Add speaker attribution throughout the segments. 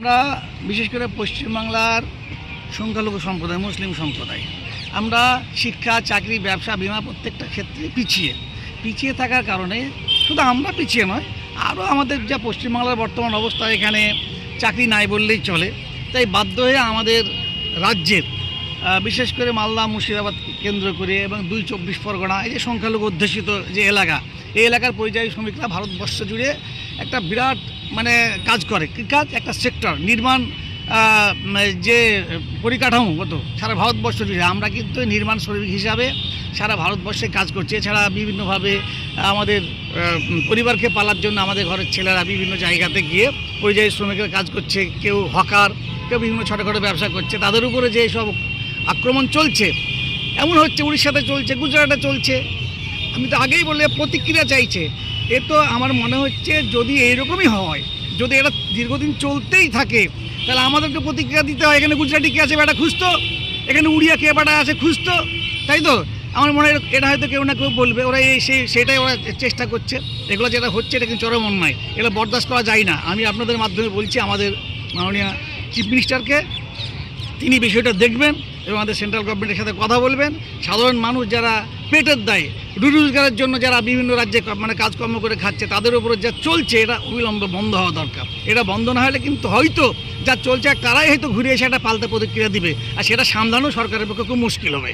Speaker 1: আমরা বিশেষ করে পশ্চিমবাংলার সংখ্যালঘু সম্প্রদায়, মুসলিম সম্প্রদায়, আমরা শিক্ষা, চাকরি, ব্যবসা, বিমা প্রত্যেকটা ক্ষেত্রে পিছিয়ে। পিছিয়ে থাকার কারণে শুধু আমরা পিছিয়ে নয়, আরও আমাদের যা পশ্চিমবাংলার বর্তমান অবস্থা, এখানে চাকরি নাই বললেই চলে। তাই বাধ্য হয়ে আমাদের রাজ্যের বিশেষ করে মালদা, মুর্শিদাবাদ কেন্দ্র করে এবং দুই চব্বিশ পরগনা, এই যে সংখ্যালঘু অধ্যুষিত যে এলাকা, এই এলাকার পরিযায়ী শ্রমিকরা ভারতবর্ষ জুড়ে একটা বিরাট মানে কাজ করে। কী কাজ? একটা সেক্টর নির্মাণ যে পরিকাঠামো, কত? সারা ভারতবর্ষ জুড়ে। আমরা কিন্তু নির্মাণ শ্রমিক হিসাবে সারা ভারতবর্ষে কাজ করছি। এছাড়া বিভিন্নভাবে আমাদের পরিবারকে পালার জন্য আমাদের ঘরের ছেলেরা বিভিন্ন জায়গাতে গিয়ে পরিযায়ী শ্রমিকের কাজ করছে। কেউ হকার, কেউ বিভিন্ন ছোটোখাটো ব্যবসা করছে। তাদের উপরে যে সব আক্রমণ চলছে, এমন হচ্ছে উড়িষ্যাতে চলছে, গুজরাটে চলছে। আমি তো আগেই বললে প্রতিক্রিয়া চাইছে। এ তো আমার মনে হচ্ছে যদি এইরকমই হয়, যদি এটা দীর্ঘদিন চলতেই থাকে, তাহলে আমাদেরকে প্রতিক্রিয়া দিতে হয়, এখানে গুজরাটি কে আছে বেটা খুঁজতো? এখানে উড়িয়া কে বেটা আছে খুঁজতো? তাই তো? আমার মনে হয় এটা হয়তো কেউ না কেউ বলবে, ওরা এই সেই সেটাই ওরা চেষ্টা করছে। এগুলো যেটা হচ্ছে এটা কিন্তু চরম অন্যায়। এগুলো বরদাস্ত করা যায় না। আমি আপনাদের মাধ্যমে বলছি, আমাদের মাননীয় চিফ মিনিস্টারকে তিনি বিষয়টা দেখবেন এবং আমাদের সেন্ট্রাল গভর্নমেন্টের সাথে কথা বলবেন। সাধারণ মানুষ যারা পেটের দায়ে। রোজগারের জন্য যারা বিভিন্ন রাজ্যে মানে কাজকর্ম করে খাচ্ছে তাদের উপরে যা চলছে এটা অবিলম্বে বন্ধ হওয়া দরকার। এটা বন্ধ না হলে কিন্তু হয়তো যা চলছে তারাই হয়তো ঘুরে এসে একটা পাল্টা প্রতিক্রিয়া দিবে। আর সেটা সামলানো সরকারের পক্ষে খুব মুশকিল হবে।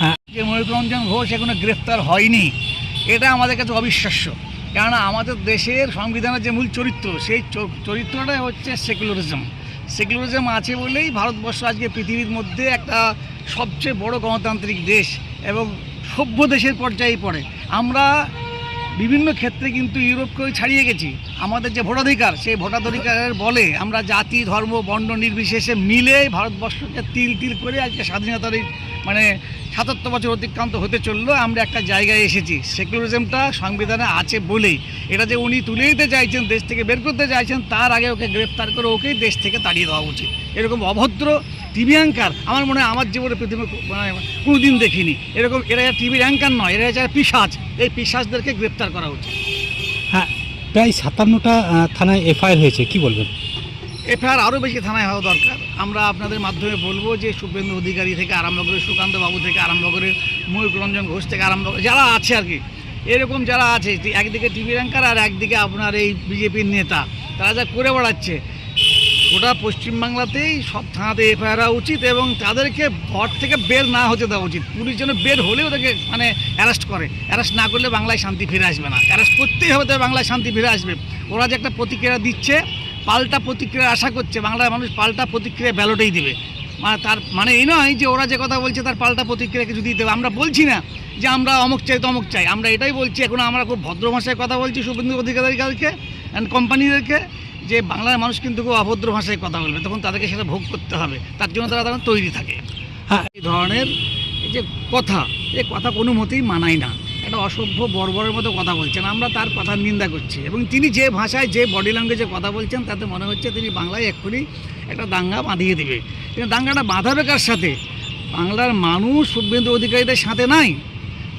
Speaker 2: হ্যাঁ।
Speaker 1: যে ময়ূররঞ্জন ঘোষ এখনও গ্রেফতার হয়নি এটা আমাদের কাছে অবিশ্বাস্য। কেননা আমাদের দেশের সংবিধানের যে মূল চরিত্র সেই চরিত্রটাই হচ্ছে সেকুলারিজম। সেকুলারিজম আছে বলেই ভারতবর্ষ আজকে পৃথিবীর মধ্যে একটা সবচেয়ে বড় গণতান্ত্রিক দেশ এবং সভ্য দেশের পর্যায়ে পড়ে। আমরা বিভিন্ন ক্ষেত্রে কিন্তু ইউরোপকেও ছাড়িয়ে গেছি। আমাদের যে ভোটাধিকার, সেই ভোটাধিকারের বলে আমরা জাতি, ধর্ম, বর্ণ নির্বিশেষে মিলে ভারতবর্ষকে তিল তিল করে আজকে স্বাধীনতার মানে সাতাত্তর বছর অতিক্রান্ত হতে চলল। আমরা একটা জায়গায় এসেছি। সেকুলারিজমটা সংবিধানে আছে বলেই। এটা যে উনি তুলে দিতে চাইছেন, দেশ থেকে বের করতে চাইছেন, তার আগে ওকে গ্রেপ্তার করে ওকেই দেশ থেকে তাড়িয়ে দেওয়া উচিত। এরকম অভদ্র টিভি অ্যাঙ্কার আমার মনে হয় আমার জীবনে পৃথিবী মানে কোনোদিন দেখিনি। এরকম এরা টিভির অ্যাঙ্কার নয়, এরা হচ্ছে পিসাজ এই পিসাজদেরকে গ্রেপ্তার করা উচিত।
Speaker 2: হ্যাঁ প্রায় সাতান্নটা থানায় এফআইআর হয়েছে, কি বলবেন?
Speaker 1: এফআইআর আরও বেশি থানায় হওয়া দরকার। আমরা আপনাদের মাধ্যমে বলব যে শুভেন্দু অধিকারী থেকে আরম্ভ করে সুকান্ত বাবু থেকে আরম্ভ করে, ময়ূর রঞ্জন ঘোষ থেকে আরম্ভ করে, যারা আছে আর কি, এরকম যারা আছে একদিকে টিভি র্যাঙ্কার আর একদিকে আপনার এই বিজেপির নেতা, তারা যা করে বেড়াচ্ছে গোটা পশ্চিমবাংলাতেই সব থানাতে এফআইআর উচিত এবং তাদেরকে ঘর থেকে বের না হতে দেওয়া উচিত। পুলিশ যেন বের হলেও তাকে মানে অ্যারেস্ট করে। অ্যারেস্ট না করলে বাংলায় শান্তি ফিরে আসবে না। অ্যারেস্ট করতেই হবে তবে বাংলায় শান্তি ফিরে আসবে। ওরা যে একটা প্রতিক্রিয়া দিচ্ছে, পাল্টা প্রতিক্রিয়া আশা করছে। বাংলার মানুষ পাল্টা প্রতিক্রিয়া ব্যালটেই দেবে। মানে তার মানে এই নয় যে ওরা যে কথা বলছে তার পাল্টা প্রতিক্রিয়া কিছু দিতে হবে। আমরা বলছি না যে আমরা অমুক চাই, তমুক চাই। আমরা এটাই বলছি, এখন আমরা খুব ভদ্র ভাষায় কথা বলছি শুভেন্দু অধিকারীকে অ্যান্ড কোম্পানিদেরকে যে বাংলার মানুষ কিন্তু খুব অভদ্র ভাষায় কথা বলবে তখন তাদেরকে সেটা ভোগ করতে হবে। তার জন্য তারা তারা তৈরি থাকে।
Speaker 2: হ্যাঁ।
Speaker 1: এই ধরনের এই যে কথা এই কথা কোনো মতেই মানায় না। একটা অসভ্য বর্বরের মতো কথা বলছেন। আমরা তার কথার নিন্দা করছি এবং তিনি যে ভাষায় যে বডি ল্যাঙ্গুয়েজে কথা বলছেন তাতে মনে হচ্ছে তিনি বাংলায় এক্ষুনি একটা দাঙ্গা বাঁধিয়ে দেবে। কিন্তু দাঙ্গাটা বাঁধাবে কার সাথে? বাংলার মানুষ শুভেন্দু অধিকারীদের সাথে নাই।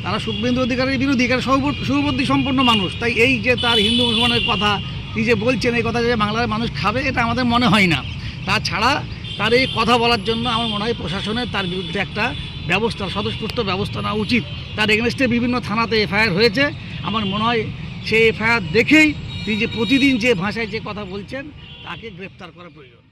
Speaker 1: তারা শুভেন্দু অধিকারীর বিরোধী কারণ সুবুদ্ধি সম্পন্ন মানুষ। তাই এই যে তার হিন্দু মুসলমানের কথা যে বলছেন এই কথা যে বাংলার মানুষ খাবে, এটা আমাদের মনে হয় না। তাছাড়া তার এই কথা বলার জন্য আমার মনে হয় প্রশাসনের তার বিরুদ্ধে একটা ব্যবস্থা, স্বতঃস্ফূর্ত ব্যবস্থা নেওয়া উচিত। তার এগেনস্টে বিভিন্ন থানাতে এফআইআর হয়েছে। আমার মনে হয় সেই এফআইআর দেখেই তিনি যে প্রতিদিন যে ভাষায় যে কথা বলছেন, তাকে গ্রেপ্তার করা প্রয়োজন।